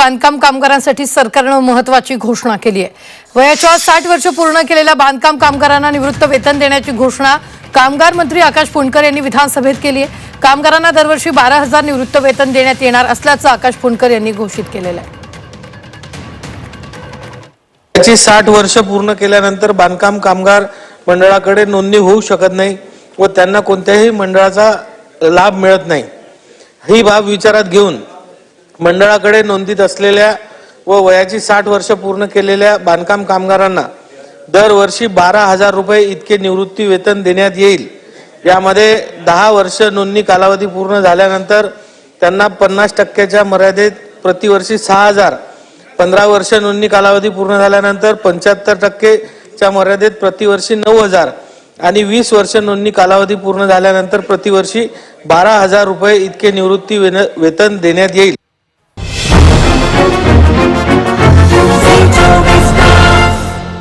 बांधकाम कामगारांसाठी सरकारनं महत्वाची घोषणा केली आहे. वयाच्या साठ वर्ष पूर्ण केलेल्या बांधकाम कामगारांना निवृत्त वेतन देण्याची घोषणा कामगार मंत्री आकाश फुंडकर यांनी विधानसभेत केली आहे. कामगारांना दरवर्षी बारा हजार निवृत्त वेतन देण्यात येणार असल्याचं आकाश फुंडकर यांनी घोषित केलेलं आहे. त्याची साठ वर्ष पूर्ण केल्यानंतर बांधकाम कामगार मंडळाकडे नोंदणी होऊ शकत नाही व त्यांना कोणत्याही मंडळाचा लाभ मिळत नाही. ही बाब विचारात घेऊन मंडळाकडे नोंदीत असलेल्या व वयाची साठ वर्ष पूर्ण केलेल्या बांधकाम कामगारांना दरवर्षी बारा हजार रुपये इतके निवृत्ती वेतन देण्यात येईल. यामध्ये दहा वर्ष नोंदणी कालावधी पूर्ण झाल्यानंतर त्यांना पन्नास टक्क्याच्या मर्यादेत प्रतिवर्षी सहा हजार पंधरा वर्ष नोंदणी कालावधी पूर्ण झाल्यानंतर पंच्याहत्तर टक्केच्या मर्यादेत प्रतिवर्षी नऊ हजार आणि वीस वर्ष नोंदणी कालावधी पूर्ण झाल्यानंतर प्रतिवर्षी बारा हजार रुपये इतके निवृत्ती वेन- वेतन देण्यात येईल.